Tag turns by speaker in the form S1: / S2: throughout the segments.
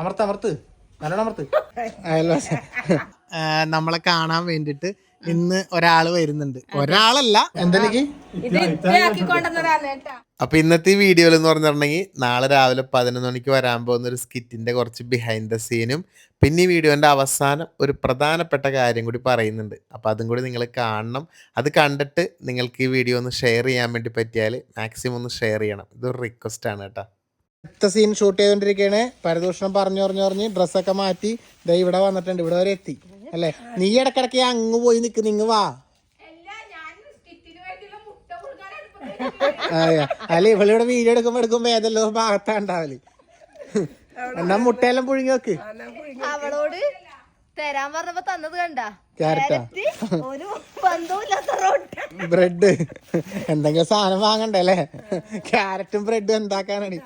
S1: അമർത്ത് അമർത്ത്. നല്ലോണം അമർത്ത്.
S2: ഹലോ നമ്മളെ കാണാൻ വേണ്ടിട്ട് ഇന്ന് ഒരാൾ വരുന്നുണ്ട്. ഒരാളല്ല.
S1: എന്തെനിക്ക്?
S2: അപ്പൊ ഇന്നത്തെ ഈ വീഡിയോയിൽ എന്ന് പറഞ്ഞിട്ടുണ്ടെങ്കിൽ നാളെ രാവിലെ പതിനൊന്ന് മണിക്ക് വരാൻ പോകുന്ന ഒരു സ്കിറ്റിന്റെ കുറച്ച് ബിഹൈൻഡ് ദ സീനും പിന്നെ ഈ വീഡിയോന്റെ അവസാനം ഒരു പ്രധാനപ്പെട്ട കാര്യം കൂടി പറയുന്നുണ്ട്. അപ്പൊ അതും കൂടി നിങ്ങൾ കാണണം. അത് കണ്ടിട്ട് നിങ്ങൾക്ക് ഈ വീഡിയോ ഒന്ന് ഷെയർ ചെയ്യാൻ വേണ്ടി പറ്റിയാൽ മാക്സിമം ഒന്ന് ഷെയർ ചെയ്യണം. ഇതൊരു റിക്വസ്റ്റ് ആണ് കേട്ടോ. അടുത്ത സീൻ ഷൂട്ട് ചെയ്തോണ്ടിരിക്കയാണ്. പരദൂഷണം പറഞ്ഞു പറഞ്ഞു പറഞ്ഞ്. ഡ്രസ്സൊക്കെ മാറ്റി. ദൈ ഇവിടെ വന്നിട്ടുണ്ട്. ഇവിടെ വരെ എത്തി. അല്ലേ? നീ ഇടക്കിടക്ക് അങ്ങ് പോയി നിക്ക്. നിങ്ങ വാ. അല്ലെ അല്ല ഇവളിവിടെ വീഡിയോ എടുക്കുമ്പോ എടുക്കുമ്പോ ഏതെല്ലോ ഭാഗത്താ ഉണ്ടാവൽ എന്നാ മുട്ടയെല്ലാം പുഴുങ്ങി വെക്ക്
S3: അവളോട് തരാൻ പറഞ്ഞപ്പോ തന്നത് കണ്ട?
S2: ക്യാരറ്റാ? ബ്രെഡ്. എന്തെങ്കിലും സാധനം വാങ്ങണ്ടേ അല്ലേ? ക്യാരറ്റും ബ്രെഡും എന്താക്കാനാണ്?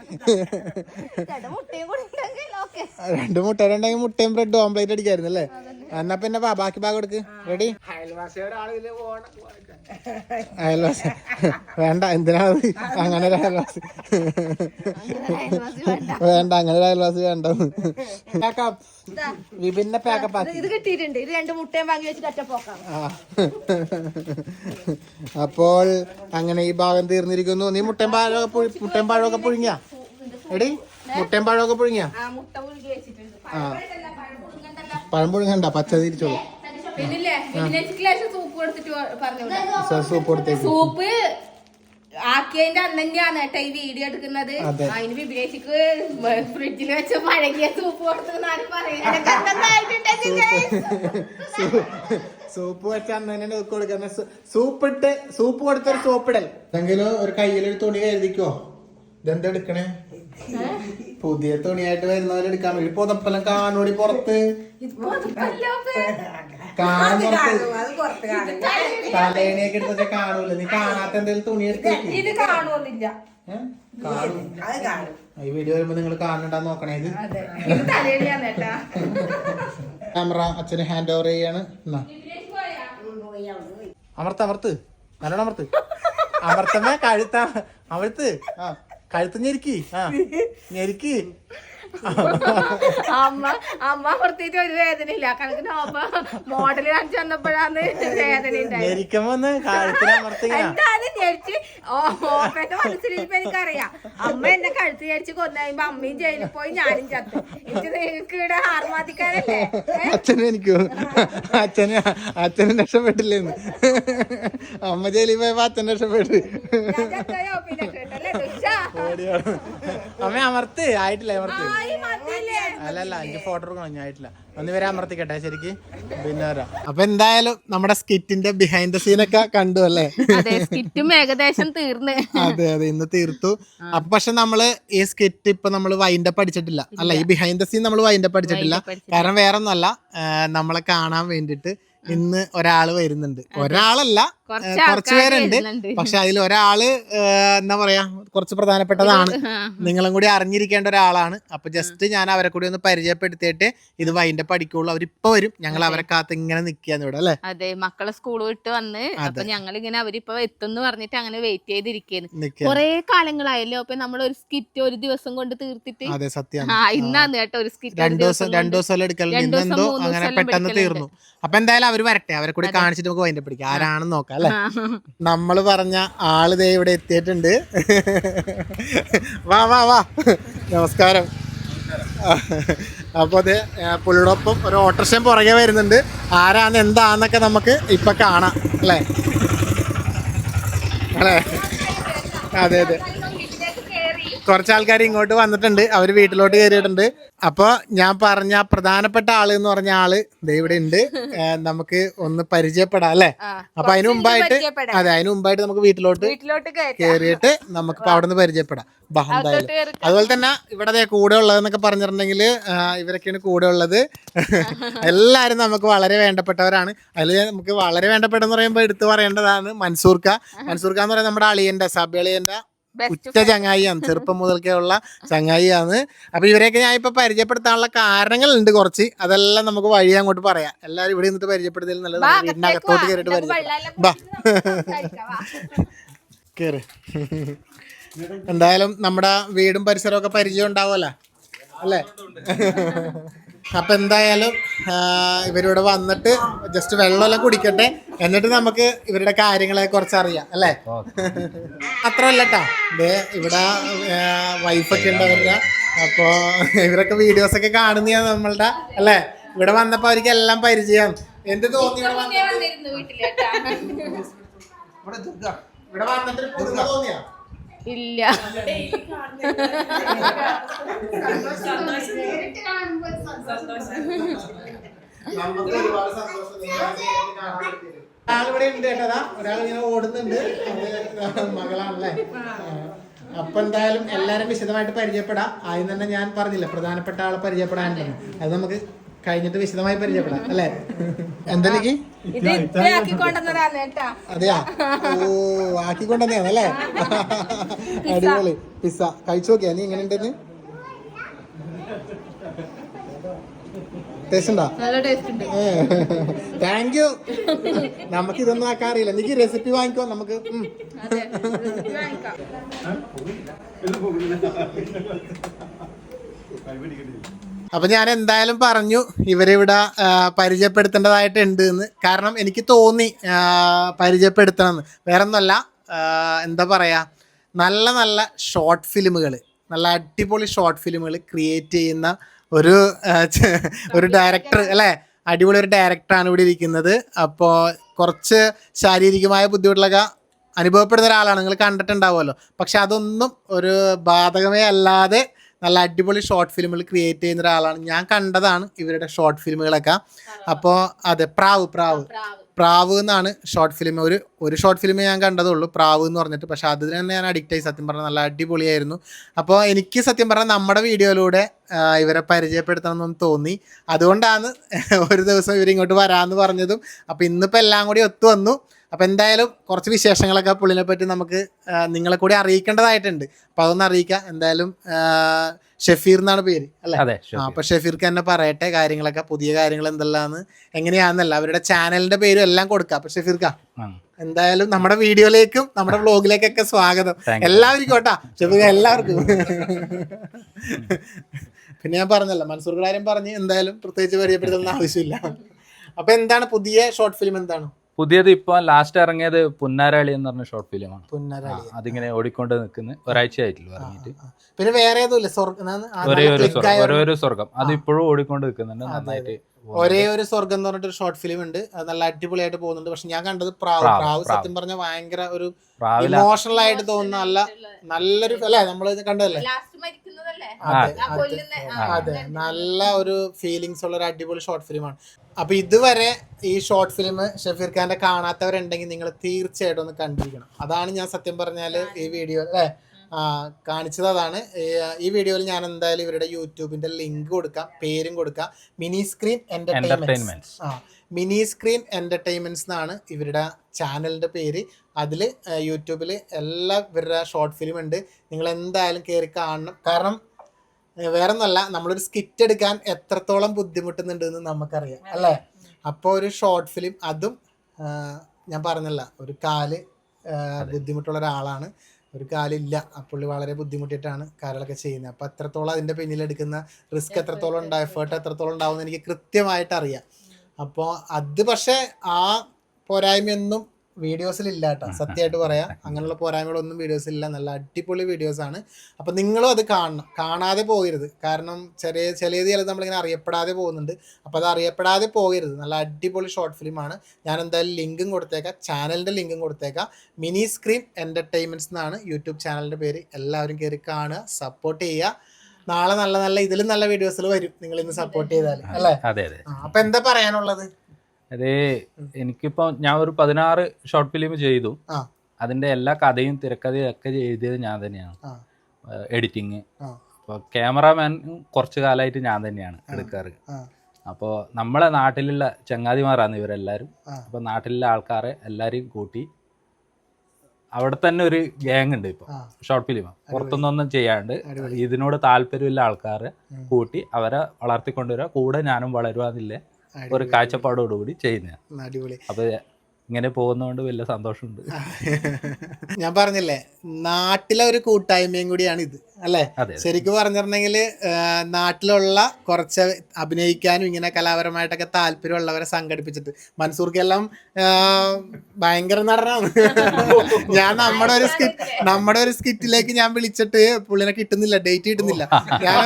S2: രണ്ട് മുട്ട രണ്ടെങ്കിൽ മുട്ടയും ബ്രെഡും ഓംപ്ലേറ്റ് അടിക്കായിരുന്നു അല്ലേ? എന്നാ പിന്നെ വാ ബാക്കി ഭാഗം എടുക്ക് റെഡി അയൽവാസി വേണ്ട എന്തിനാ അത്? അങ്ങനെ ഒരു അയൽവാസി. വേണ്ട അങ്ങനെ ഒരു അയൽവാസി വേണ്ട വിഭിന്ന പാക്കപ്പ്
S3: ഇത് കിട്ടിയിട്ടുണ്ട്. ഇത് രണ്ട് മുട്ടയും
S2: അപ്പോൾ അങ്ങനെ ഈ ഭാഗം തീർന്നിരിക്കുന്നു. നീ മുട്ടൻ പാഴമൊക്കെ പുഴി മുട്ടയും പാഴമൊക്കെ പുഴുങ്ങിയ? എടി മുട്ടൻ പാഴമൊക്കെ പുഴുങ്ങിയ?
S3: ആ
S2: പഴം പുഴുങ്ങണ്ട പച്ച തിരിച്ചോളൂ.
S3: സൂപ്പ്
S2: കൊടുത്തേക്ക്.
S3: സൂപ്പ് ആക്കിയതിന്റെ അന്ന് തന്നെയാണ് കേട്ടോ ഈ വീഡിയോ എടുക്കുന്നത്.
S2: അതെ.
S3: അതിന് വിഭിനേച്ചിക്ക് ഫ്രിഡ്ജിൽ വെച്ച് പഴകിയ സൂപ്പ് കൊടുത്തു
S2: സൂപ്പ് വെച്ച അന്ന് തന്നെ കൊടുക്കുന്ന സൂപ്പ് ഇട്ട് സൂപ്പ് കൊടുത്തൊരു സോപ്പിടൽ എന്തെങ്കിലും ഒരു കയ്യിലൊരു തുണി കരുതിക്കോ? ഇതെന്താ എടുക്കണേ? പുതിയ തുണിയായിട്ട് വരുന്നവരെടുക്കാൻ വേണ്ടി പുതപ്പെല്ലാം കാണൂടി പുറത്ത്. കാണും പുറത്ത് തലേണിയൊക്കെ എടുത്തൊക്കെ കാണൂല. നീ കാണാത്ത എന്തെങ്കിലും തുണി എടുത്തേക്ക്
S3: ഇത് കാണുമൊന്നില്ല?
S2: കാണും. ഈ വീഡിയോ വരുമ്പോ നിങ്ങൾ കാണണ്ടാ നോക്കണേ ഇത്. ക്യാമറ അച്ഛന് ഹാൻഡ് ഓവർ ചെയ്യാണ്. എന്നാ.
S1: അമർത്ത് അമർത്ത്. നല്ലോണം അമർത്ത്. അമർത്തമ്മ കഴുത്ത. അമർത്ത്. ആ കഴുത്ത് ഞെരുക്കി. ആ ഞെരുക്കി.
S3: അമ്മ അമ്മ പ്രത്യേകിച്ച് ഒരു വേദനയില്ല. കണക്കിന് അമ്മ മോഡൽ കാണിച്ചു വന്നപ്പോഴാണ് വേദന എന്താണ് ഞെരിച്ച്? ഓപ്പന്റെ മനസ്സിലിരിപ്പ് എനിക്കറിയാം. അമ്മ എന്നെ കഴുത്ത് ഞെരിച്ച് കൊന്നു അമ്മയും ജയിലിൽ പോയി ഞാനും ചത്തു. എനിക്ക് നിങ്ങൾക്ക് ഇവിടെ ആർമാതിക്കാരല്ലേ
S2: അച്ഛനും എനിക്ക് അച്ഛന് അച്ഛനും രക്ഷപ്പെട്ടില്ലേന്ന്. അമ്മ ജയിലിൽ പോയപ്പോ അച്ഛൻ രക്ഷപ്പെട്ടു
S3: ഞാൻ ചത്തോയോ പിന്നെ കേട്ടല്ലേ ദുഷ
S1: ഓടിയാണ് അമ്മ അമർത്ത്. ആയിട്ടില്ല അമർത്ത്. അല്ലല്ല എനിക്ക് ഫോട്ടോ എടുക്കണം ഞാൻ ആയിട്ടില്ല. ഒന്ന് വരെ അമർത്തിക്കട്ടെ ശരിക്ക്? പിന്നെ വരാം.
S2: അപ്പൊ എന്തായാലും നമ്മുടെ സ്കിറ്റിന്റെ ബിഹൈൻഡ് ദ സീനൊക്കെ കണ്ടു അല്ലേ?
S3: അതെ സ്കിറ്റും ഏകദേശം തീർന്നു.
S2: അതെ അതെ ഇന്ന് തീർത്തു. അപ്പൊ പക്ഷെ നമ്മൾ ഈ സ്കിറ്റ് ഇപ്പൊ നമ്മൾ വൈൻഡപ്പ് അടിച്ചിട്ടില്ല. അല്ല ഈ ബിഹൈൻഡ് ദ സീൻ നമ്മൾ വൈൻഡപ്പ് അടിച്ചിട്ടില്ല. കാരണം വേറെ ഒന്നല്ല നമ്മളെ കാണാൻ വേണ്ടിട്ട് ഇന്ന് ഒരാൾ വരുന്നുണ്ട്. ഒരാളല്ല
S3: കുറച്ച്
S2: പേരുണ്ട്. പക്ഷെ അതിൽ ഒരാൾ എന്താ പറയാ കുറച്ച് പ്രധാനപ്പെട്ടതാണ്. നിങ്ങളും കൂടി അറിഞ്ഞിരിക്കേണ്ട ഒരാളാണ്. അപ്പൊ ജസ്റ്റ് ഞാൻ അവരെ കൂടി ഒന്ന് പരിചയപ്പെടുത്തിയിട്ട് ഇത് വൈന്റെ അടിക്കുള്ളൂ അവരിപ്പോ വരും. ഞങ്ങൾ അവരെ കാത്ത് ഇങ്ങനെ നിക്കാന്ന് ഇവിടെ അല്ലെ?
S3: അതെ മക്കളെ സ്കൂൾ വിട്ട് വന്ന് അപ്പൊ ഞങ്ങൾ ഇങ്ങനെ അവരിപ്പൊ എത്തുന്നു പറഞ്ഞിട്ട് അങ്ങനെ വെയിറ്റ് ചെയ്തിരിക്കുന്നു. കുറെ കാലങ്ങളായല്ലോ. അപ്പൊ നമ്മൾ ഒരു സ്കിറ്റ് ഒരു ദിവസം കൊണ്ട് തീർത്തിട്ട്
S2: അതെ
S3: സത്യം ഇന്നാന്ന് കേട്ടോ ഒരു സ്കിറ്റ്
S2: രണ്ടു ദിവസം രണ്ടു ദിവസം
S3: എടുക്കലോ
S2: അങ്ങനെ പെട്ടെന്ന് തീർന്നു. അപ്പൊ എന്തായാലും അവർ വരട്ടെ. അവരെ കൂടി കാണിച്ചിട്ട് നമുക്ക് വൈന്റെ പിടിക്കാം. ആരാണെന്ന് നോക്കാം. അല്ലെ? നമ്മൾ പറഞ്ഞ ആൾ ദേ ഇവിടെ എത്തിയിട്ടുണ്ട്. വാ വാ വാ. നമസ്കാരം. അപ്പോൾ അത് പുള്ളിയോടൊപ്പം ഒരു ഓട്ടർഷം പുറകെ വരുന്നുണ്ട്. ആരാന്ന് എന്താന്നൊക്കെ നമുക്ക് ഇപ്പൊ കാണാം. അല്ലേ? അല്ലേ? അതെ അതെ. കുറച്ച് ആൾക്കാർ ഇങ്ങോട്ട് വന്നിട്ടുണ്ട്. അവർ വീട്ടിലോട്ട് കയറിയിട്ടുണ്ട് അപ്പൊ ഞാൻ പറഞ്ഞ പ്രധാനപ്പെട്ട ആൾ എന്ന് പറഞ്ഞ ആൾ ഇവിടെ ഉണ്ട്. നമുക്ക് ഒന്ന് പരിചയപ്പെടാം അല്ലെ? അപ്പൊ അതിന് മുമ്പായിട്ട്. അതെ അതിന് മുമ്പായിട്ട് നമുക്ക് വീട്ടിലോട്ട് കയറിയിട്ട് നമുക്ക് അവിടെ നിന്ന് പരിചയപ്പെടാം.
S3: ബഹന്തായാലും
S2: അതുപോലെ തന്നെ ഇവിടെ കൂടെ ഉള്ളതെന്നൊക്കെ പറഞ്ഞിട്ടുണ്ടെങ്കിൽ ഇവരൊക്കെയാണ് കൂടെ ഉള്ളത്. എല്ലാവരും നമുക്ക് വളരെ വേണ്ടപ്പെട്ടവരാണ്. അതിൽ നമുക്ക് വളരെ വേണ്ടപ്പെട്ടെന്ന് പറയുമ്പോൾ എടുത്തു പറയേണ്ടതാണ് മൻസൂർക്ക. മൻസൂർക്ക എന്ന് പറയുന്നത് നമ്മുടെ അളിയന്റെ സബ്
S3: ബെസ്റ്റ്
S2: ഉച്ച ചങ്ങായിയാണ്. ചെറുപ്പം മുതൽക്കേ ഉള്ള ചങ്ങായിയാണ്. അപ്പൊ ഇവരെയൊക്കെ ഞാൻ ഇപ്പൊ പരിചയപ്പെടുത്താനുള്ള കാരണങ്ങളുണ്ട് കുറച്ച്. അതെല്ലാം നമുക്ക് വഴി അങ്ങോട്ട് പറയാം. എല്ലാരും ഇവിടെ നിന്നിട്ട് പരിചയപ്പെടുത്തിയാലും നല്ലത്.
S3: വീടിനകത്തോട്ട്
S2: കയറിട്ട് വീടിന്റെ അകത്തോട്ട് കയറിയിട്ട്
S3: നമുക്ക്
S2: പരിചയപ്പെടാം.
S3: വെള്ളമെല്ലാം
S2: ബാ
S3: കുടിച്ച് സംസാരിക്കാം, വാ.
S2: കേറ്. എന്തായാലും നമ്മുടെ വീടും പരിസരവും ഒക്കെ പരിചയം ഉണ്ടാവുമല്ലോ. അല്ലേ? അപ്പൊ എന്തായാലും ഇവരിവിടെ വന്നിട്ട് ജസ്റ്റ് വെള്ളമെല്ലാം കുടിക്കട്ടെ. എന്നിട്ട് നമുക്ക് ഇവരുടെ കാര്യങ്ങളെ കുറിച്ച് അറിയാം അല്ലേ? അത്രല്ല ഇതേ ദേ ഇവിടെ വൈഫൊക്കെ ഉണ്ട് അവരുടെ. അപ്പോൾ ഇവരൊക്കെ വീഡിയോസ് ഒക്കെ കാണുന്ന നമ്മളുടെ അല്ലേ? ഇവിടെ വന്നപ്പോൾ അവർക്ക് എല്ലാം പരിചയം. എന്ത് തോന്നി ഇവിടെ ഇവിടെ വന്നിട്ട് തോന്നിയാ?
S3: ഇല്ല.
S2: ഒരാളിവിടെ ഉണ്ട് കേട്ടതാ ഒരാൾ ഇങ്ങനെ ഓടുന്നുണ്ട് അത് മകളാണല്ലേ അപ്പൊ എന്തായാലും എല്ലാരും വിശദമായിട്ട് പരിചയപ്പെടാം. ആദ്യം തന്നെ ഞാൻ പറഞ്ഞില്ല പ്രധാനപ്പെട്ട ആളെ പരിചയപ്പെടാനുണ്ടെന്ന് അത് നമുക്ക് കഴിഞ്ഞിട്ട് വിശദമായി പരിചയപ്പെടാം അല്ലേ? എന്തെനിക്ക് അതെയാ? ഓ ആക്കിക്കൊണ്ടെന്നെയാണ് അല്ലേ? അടിപൊളി. പിസ്സ കഴിച്ചു നോക്കിയാ? നീ എങ്ങനെ ഉണ്ടെന്ന്? ടേസ്റ്റ് ഉണ്ടോ താങ്ക് യു നമുക്ക് ഇതൊന്നും ആക്കാൻ അറിയില്ല എനിക്ക് റെസിപ്പി വാങ്ങിക്കോ നമുക്ക് അപ്പൊ ഞാൻ എന്തായാലും പറഞ്ഞു ഇവരിവിടെ പരിചയപ്പെടുത്തേണ്ടതായിട്ടുണ്ട് എന്ന്. കാരണം എനിക്ക് തോന്നി പരിചയപ്പെടുത്തണമെന്ന്. വേറെ ഒന്നല്ല എന്താ പറയാ നല്ല നല്ല ഷോർട്ട് ഫിലിമുകൾ നല്ല അടിപൊളി ഷോർട്ട് ഫിലിമുകൾ ക്രിയേറ്റ് ചെയ്യുന്ന ഒരു ഒരു ഡയറക്ടർ അല്ലേ? അടിപൊളി ഒരു ഡയറക്ടറാണ് ഇവിടെ ഇരിക്കുന്നത്. അപ്പോൾ കുറച്ച് ശാരീരികമായ ബുദ്ധിമുട്ടുകളൊക്കെ അനുഭവപ്പെടുന്ന ഒരാളാണ്. നിങ്ങൾ കണ്ടിട്ടുണ്ടാവുമല്ലോ. പക്ഷെ അതൊന്നും ഒരു ബാധകമേ അല്ലാതെ നല്ല അടിപൊളി ഷോർട്ട് ഫിലിമുകൾ ക്രിയേറ്റ് ചെയ്യുന്ന ഒരാളാണ്. ഞാൻ കണ്ടതാണ് ഇവരുടെ ഷോർട്ട് ഫിലിമുകളൊക്കെ അപ്പോൾ അതെ പ്രാവ് പ്രാവ്. പ്രാവ് എന്നാണ് ഷോർട്ട് ഫിലിം ഒരു ഒരു ഷോർട്ട് ഫിലിം ഞാൻ കണ്ടതുള്ളൂ പ്രാവ് എന്ന് പറഞ്ഞിട്ട്. പക്ഷേ അതിന് തന്നെ ഞാൻ അഡിക്റ്റ് ആയി. സത്യം പറഞ്ഞാൽ നല്ല അടിപൊളിയായിരുന്നു. അപ്പോൾ എനിക്ക് സത്യം പറഞ്ഞാൽ നമ്മുടെ വീഡിയോയിലൂടെ ഇവരെ പരിചയപ്പെടുത്തണം എന്ന് തോന്നി. അതുകൊണ്ടാണ് ഒരു ദിവസം ഇവരിങ്ങോട്ട് വരാമെന്ന് പറഞ്ഞതും. അപ്പോൾ ഇന്നിപ്പോൾ എല്ലാം കൂടി ഒത്തു വന്നു. അപ്പോൾ എന്തായാലും കുറച്ച് വിശേഷങ്ങളൊക്കെ പുള്ളിനെ പറ്റി നമുക്ക് നിങ്ങളെ കൂടി അറിയിക്കേണ്ടതായിട്ടുണ്ട്. അപ്പോൾ അതൊന്ന് അറിയിക്കാം. എന്തായാലും ഷെഫീർ എന്നാണ് പേര് അല്ലെ? അപ്പൊ ഷെഫീർക്ക് തന്നെ പറയട്ടെ കാര്യങ്ങളൊക്കെ പുതിയ കാര്യങ്ങൾ എന്തെല്ലാന്ന്. എങ്ങനെയാന്നല്ല അവരുടെ ചാനലിന്റെ പേരും എല്ലാം കൊടുക്കാം. അപ്പൊ ഷെഫീർക്ക എന്തായാലും നമ്മുടെ വീഡിയോയിലേക്കും നമ്മുടെ വ്ലോഗിലേക്കൊക്കെ സ്വാഗതം. എല്ലാവർക്കും കേട്ടാ ഷെഫീർ എല്ലാവർക്കും. പിന്നെ ഞാൻ പറഞ്ഞല്ലോ മൻസൂർ കാര്യം പറഞ്ഞ് എന്തായാലും പ്രത്യേകിച്ച് പരിചയപ്പെടുത്തുന്ന ആവശ്യമില്ല. അപ്പൊ എന്താണ് പുതിയ ഷോർട്ട് ഫിലിം എന്താണ്?
S4: പുതിയത് ഇപ്പൊ ലാസ്റ്റ് ഇറങ്ങിയത് പുന്നാരാളി എന്ന് പറഞ്ഞ ഷോർട്ട് ഫിലിമാണ്
S2: പുന്നരാളി.
S4: അതിങ്ങനെ ഓടിക്കൊണ്ട് നിൽക്കുന്ന ഒരാഴ്ച ആയിട്ടുള്ളൂ ഇറങ്ങിയിട്ട്.
S2: പിന്നെ വേറെ
S4: ഒരേ ഒരു സ്വർഗം ഒരേ ഒരു സ്വർഗം. അത് ഇപ്പോഴും ഓടിക്കൊണ്ട് നിൽക്കുന്നുണ്ട് നന്നായിട്ട്.
S2: ഒരേ ഒരു സ്വർഗം എന്ന് പറഞ്ഞിട്ട് ഷോർട്ട് ഫിലിം ഉണ്ട്. അത് നല്ല അടിപൊളിയായിട്ട് പോകുന്നുണ്ട്. പക്ഷെ ഞാൻ കണ്ടത് പ്രാവ്.
S4: പ്രാവ്.
S2: സത്യം പറഞ്ഞ ഭയങ്കര ഒരു ഇമോഷണൽ ആയിട്ട് തോന്നുന്ന നല്ല നല്ലൊരു അല്ലേ? നമ്മൾ കണ്ടതല്ലേ? അതെ. നല്ല ഒരു ഫീലിങ്സ് ഉള്ള ഒരു അടിപൊളി ഷോർട്ട് ഫിലിമാണ് അപ്പൊ ഇതുവരെ ഈ ഷോർട്ട് ഫിലിം ഷഫീർ ഖാന്റെ കാണാത്തവരുണ്ടെങ്കിൽ നിങ്ങൾ തീർച്ചയായിട്ടും ഒന്ന് കണ്ടിരിക്കണം. അതാണ് ഞാൻ സത്യം പറഞ്ഞാൽ ഈ വീഡിയോ അല്ലേ? ആ കാണിച്ചത് ഈ- ഈ വീഡിയോയിൽ ഞാൻ എന്തായാലും ഇവരുടെ യൂട്യൂബിന്റെ ലിങ്ക് കൊടുക്കാം പേരും കൊടുക്കാം. മിനി സ്ക്രീൻ എന്റർടൈൻമെന്റ് ആ മിനി സ്ക്രീൻ എന്റർടൈൻമെന്റ്സ് എന്നാണ് ഇവരുടെ ചാനലിന്റെ പേര്. അതിൽ യൂട്യൂബിൽ എല്ലാ ഇവരുടെ ഷോർട്ട് ഫിലിം ഉണ്ട്. നിങ്ങൾ എന്തായാലും കയറി കാണണം. കാരണം വേറെ ഒന്നല്ല നമ്മളൊരു സ്കിറ്റ് എടുക്കാൻ എത്രത്തോളം ബുദ്ധിമുട്ടുന്നുണ്ട് എന്ന് നമുക്കറിയാം അല്ലേ? അപ്പോൾ ഒരു ഷോർട്ട് ഫിലിം അതും ഞാൻ പറഞ്ഞല്ല ഒരു കാൽ ബുദ്ധിമുട്ടുള്ള ഒരാളാണ്. ഒരു കാലില്ല. ആ പുള്ളി വളരെ ബുദ്ധിമുട്ടിയിട്ടാണ് കാര്യങ്ങളൊക്കെ ചെയ്യുന്നത്. അപ്പം എത്രത്തോളം അതിന്റെ പിന്നിലെടുക്കുന്ന റിസ്ക് എത്രത്തോളം ഉണ്ടാവും എഫേർട്ട് എത്രത്തോളം ഉണ്ടാവും എന്ന് എനിക്ക് കൃത്യമായിട്ട് അറിയാം അപ്പോൾ അത് പക്ഷേ ആ പോരായ്മയൊന്നും വീഡിയോസിലില്ല കേട്ടോ സത്യമായിട്ട് പറയാം. അങ്ങനെയുള്ള പോരായ്മകളൊന്നും വീഡിയോസിലില്ല. നല്ല അടിപൊളി വീഡിയോസ് ആണ് അപ്പം നിങ്ങളും അത് കാണണം. കാണാതെ പോകരുത്. കാരണം ചെറിയ ചെറിയ ചിലത് നമ്മളിങ്ങനെ അറിയപ്പെടാതെ പോകുന്നുണ്ട്. അപ്പോൾ അത് അറിയപ്പെടാതെ പോകരുത്. നല്ല അടിപൊളി ഷോർട്ട് ഫിലിമാണ് ഞാൻ എന്തായാലും ലിങ്കും കൊടുത്തേക്കാം. ചാനലിന്റെ ലിങ്കും കൊടുത്തേക്കാം. മിനി സ്ക്രീം എന്റർടൈൻമെന്റ്സ് എന്നാണ് യൂട്യൂബ് ചാനലിന്റെ പേര്. എല്ലാവരും കയറി കാണുക സപ്പോർട്ട് ചെയ്യുക. നാളെ നല്ല നല്ല ഇതിലും നല്ല വീഡിയോസിൽ വരും. നിങ്ങൾ ഇന്ന് സപ്പോർട്ട് ചെയ്താൽ അല്ലേ അപ്പൊ എന്താ പറയാനുള്ളത്?
S4: അത് എനിക്കിപ്പോ ഞാൻ ഒരു പതിനാറ് ഷോർട്ട് ഫിലിം ചെയ്തു. അതിന്റെ എല്ലാ കഥയും തിരക്കഥയും ഒക്കെ എഴുതിയത് ഞാൻ തന്നെയാണ്. എഡിറ്റിങ്
S2: ആ.
S4: അപ്പോൾ ക്യാമറാമാൻ കുറച്ചു കാലമായിട്ട് ഞാൻ തന്നെയാണ് എടുക്കാറ്.
S2: അപ്പോ
S4: അപ്പോൾ നമ്മളെ നാട്ടിലുള്ള ചങ്ങാതിമാരാണ് ഇവരെല്ലാവരും
S2: അപ്പൊ
S4: അപ്പോൾ നാട്ടിലുള്ള ആൾക്കാരെ എല്ലാവരെയും കൂട്ടി അവിടെ തന്നെ ഒരു ഗ്യാങ് ഉണ്ട് ഇപ്പോൾ ഷോർട്ട് ഫിലിം പുറത്തുനിന്നൊന്നും ചെയ്യാണ്ട് ഇതിനോട് താല്പര്യമുള്ള ആൾക്കാരെ. കൂട്ടി അവരെ വളർത്തിക്കൊണ്ടുവരിക കൂടെ ഞാനും വളരുവാന്നില്ല? ഒരു. കാഴ്ചപ്പാടോടുകൂടി ചെയ്യുന്നത്
S2: അടിപൊളി
S4: അപ്പൊ ഇങ്ങനെ പോകുന്നതുകൊണ്ട് വലിയ സന്തോഷമുണ്ട്.
S2: ഞാൻ പറഞ്ഞില്ലേ നാട്ടിലെ ഒരു കൂട്ടായ്മയും കൂടിയാണ് ഇത് അല്ലേ? ശരിക്കും പറഞ്ഞിട്ടുണ്ടെങ്കിൽ നാട്ടിലുള്ള കുറച്ച് അഭിനയിക്കാനും ഇങ്ങനെ കലാപരമായിട്ടൊക്കെ താല്പര്യമുള്ളവരെ സംഘടിപ്പിച്ചിട്ട്. മൻസൂർക്കെല്ലാം ഭയങ്കര നടനാണ്. ഞാൻ നമ്മുടെ ഒരു സ്കിറ്റ് നമ്മുടെ ഒരു സ്കിറ്റിലേക്ക് ഞാൻ വിളിച്ചിട്ട് പുള്ളിനെ കിട്ടുന്നില്ല ഡേറ്റ് കിട്ടുന്നില്ല. ഞാൻ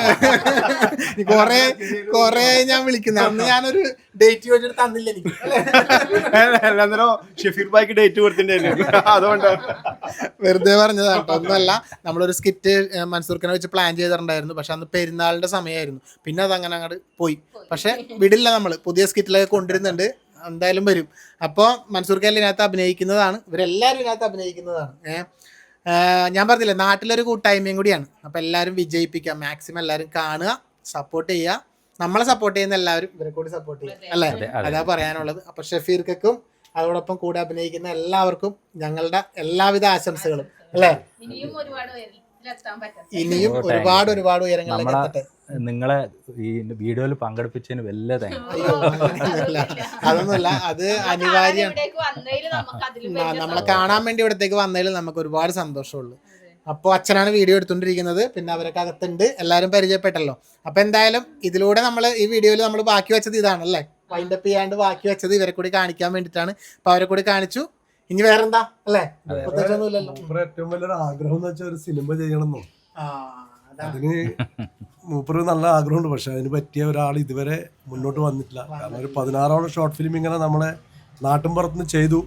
S2: കൊറേ കൊറേ ഞാൻ വിളിക്കുന്നത് അന്ന് ഞാനൊരു ഡേറ്റ് ചോദിച്ചിട്ട് തന്നില്ല എനിക്ക്.
S5: ഷെഫീർ ബായിക്ക് ഡേറ്റ് കൊടുത്തിട്ടുണ്ടായിരുന്നു. അതുകൊണ്ട്
S2: വെറുതെ പറഞ്ഞതാണ് കേട്ടോ. ഒന്നല്ല നമ്മളൊരു സ്കിറ്റ് മൻസൂർഖനെ വെച്ച് പ്ലാൻ ചെയ്തിട്ടുണ്ടായിരുന്നു. പക്ഷെ അന്ന് പെരുന്നാളിന്റെ സമയമായിരുന്നു പിന്നെ അത് അങ്ങനെ അങ്ങോട്ട് പോയി. പക്ഷെ വിടില്ല നമ്മൾ പുതിയ സ്കിറ്റിലൊക്കെ കൊണ്ടുവരുന്നുണ്ട്. എന്തായാലും വരും. അപ്പോൾ മൻസൂർ ഖാൻ ഇതിനകത്ത് അഭിനയിക്കുന്നതാണ്. ഇവരെല്ലാവരും ഇതിനകത്ത് അഭിനയിക്കുന്നതാണ്. ഏഹ് ഞാൻ പറഞ്ഞില്ലേ നാട്ടിലൊരു കൂട്ടായ്മയും കൂടിയാണ്. അപ്പോൾ എല്ലാവരും വിജയിപ്പിക്കുക മാക്സിമം എല്ലാവരും കാണുക സപ്പോർട്ട് ചെയ്യുക. നമ്മളെ സപ്പോർട്ട് ചെയ്യുന്ന എല്ലാവരും ഇവരെ കൂടി സപ്പോർട്ട് ചെയ്യുക. അല്ലേ.
S4: അതാ.
S2: പറയാനുള്ളത്. അപ്പൊ ഷഫീർക്കും അതോടൊപ്പം കൂടെ അഭിനയിക്കുന്ന എല്ലാവർക്കും ഞങ്ങളുടെ എല്ലാവിധ ആശംസകളും അല്ലേ?
S3: ഇനിയും ഒരുപാട് ഉയരത്തിലെത്താൻ പറ്റും
S2: ഇനിയും ഒരുപാട് ഒരുപാട് ഉയരങ്ങളിലേക്ക് എത്തട്ടെ.
S4: നിങ്ങളെ ഈ വീഡിയോയിൽ പങ്കെടുപ്പിച്ചതിന് വലിയ
S2: അതൊന്നുമല്ല. അത് അനിവാര്യമാണ്
S3: ഇവിടേക്ക് വന്നതിൽ നമുക്ക് അതിലും
S2: ന- നമ്മളെ കാണാൻ വേണ്ടി ഇവിടത്തേക്ക് വന്നതിൽ നമുക്ക് ഒരുപാട് സന്തോഷമുള്ളൂ. അപ്പോൾ അച്ഛനാണ് വീഡിയോ എടുത്തുകൊണ്ടിരിക്കുന്നത്. പിന്നെ അവരൊക്കെ അകത്തുണ്ട്. എല്ലാവരും പരിചയപ്പെട്ടല്ലോ. അപ്പോൾ എന്തായാലും ഇതിലൂടെ നമ്മൾ ഈ വീഡിയോയിൽ നമ്മൾ ബാക്കി വെച്ചത് ഇതാണല്ലേ? വൈൻഡപ്പ് ചെയ്യാണ്ട് ബാക്കി വെച്ചത് ഇവരെ കൂടി കാണിക്കാൻ വേണ്ടിയിട്ടാണ് അപ്പോൾ അവരെ കൂടി കാണിച്ചു. ഇനി വേറെന്താ? അല്ലേ?
S5: ഏറ്റവും വലിയൊരു ആഗ്രഹം എന്ന് വെച്ചാൽ ഒരു സിനിമ ചെയ്യണമെന്നോ? അതിന് മൂപ്പർ നല്ല ആഗ്രഹമുണ്ട്. പക്ഷെ അതിന് പറ്റിയ ഒരാൾ ഇതുവരെ മുന്നോട്ട് വന്നിട്ടില്ല. കാരണം ഒരു പതിനാറോളം ഷോർട്ട് ഫിലിം ഇങ്ങനെ നമ്മളെ നാട്ടിൻപുറത്തുനിന്ന് ചെയ്തു.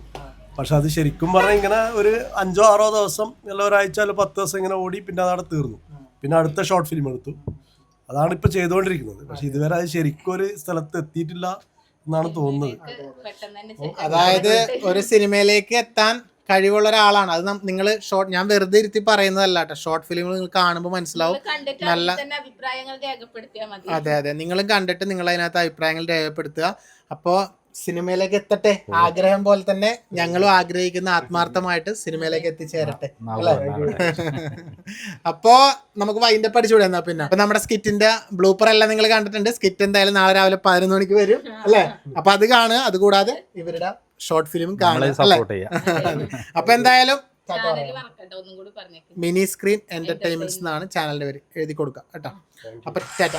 S5: പക്ഷെ അത് ശരിക്കും പറഞ്ഞാൽ ഇങ്ങനെ ഒരു അഞ്ചോ ആറോ ദിവസം അല്ല ഒരാഴ്ച അല്ല പത്ത് ദിവസം ഇങ്ങനെ ഓടി പിന്നെ അതവിടെ തീർന്നു. പിന്നെ അടുത്ത ഷോർട്ട് ഫിലിം എടുത്തു. അതാണ് ഇപ്പൊ ചെയ്തുകൊണ്ടിരിക്കുന്നത് പക്ഷെ ഇതുവരെ അത് ശരിക്കും ഒരു സ്ഥലത്ത് എത്തിയിട്ടില്ല എന്നാണ് തോന്നുന്നത്.
S2: അതായത് ഒരു സിനിമയിലേക്ക് എത്താൻ കഴിവുള്ള ഒരാളാണ്. അത് നിങ്ങൾ ഷോർട്ട് ഞാൻ വെറുതെ ഇരുത്തി പറയുന്നതല്ല കേട്ടോ. ഷോർട്ട് ഫിലിമുകൾ നിങ്ങൾ കാണുമ്പോൾ മനസ്സിലാവും. നല്ല-
S3: അതിൽ തന്നെ അഭിപ്രായങ്ങൾ രേഖപ്പെടുത്തിയാൽ മതി.
S2: അതെ അതെ. നിങ്ങളും കണ്ടിട്ട് നിങ്ങൾ അതിനകത്ത് അഭിപ്രായങ്ങൾ രേഖപ്പെടുത്തുക. അപ്പോൾ സിനിമയിലേക്ക് എത്തട്ടെ? ആഗ്രഹം പോലെ തന്നെ ഞങ്ങളും ആഗ്രഹിക്കുന്ന ആത്മാർത്ഥമായിട്ട് സിനിമയിലേക്ക് എത്തിച്ചേരട്ടെ. അല്ലേ? അപ്പോ നമുക്ക് വൈൻഡപ്പ് അടിച്ചുകൂടെ എന്നാ പിന്നെ? അപ്പൊ നമ്മുടെ സ്കിറ്റിന്റെ ബ്ലൂപ്പർ എല്ലാം നിങ്ങൾ കണ്ടിട്ടുണ്ട്. സ്കിറ്റ് എന്തായാലും നാളെ രാവിലെ പതിനൊന്ന് മണിക്ക് വരും. അല്ലെ? അപ്പൊ അത് കാണുക. അതുകൂടാതെ ഇവരുടെ ഷോർട്ട്
S4: ഫിലിം
S2: കാണുക. അല്ലെ?
S4: സപ്പോർട്ട് ചെയ്യാം.
S2: അപ്പൊ എന്തായാലും
S3: മറക്കണ്ട ഒന്നും കൂടി പറഞ്ഞേക്കും.
S2: മിനി സ്ക്രീൻ എന്റർടൈൻമെന്റ്സ് എന്നാണ് ചാനലിന്റെ പേര് എഴുതി കൊടുക്കുക. കേട്ടോ? അപ്പൊ ടാറ്റ.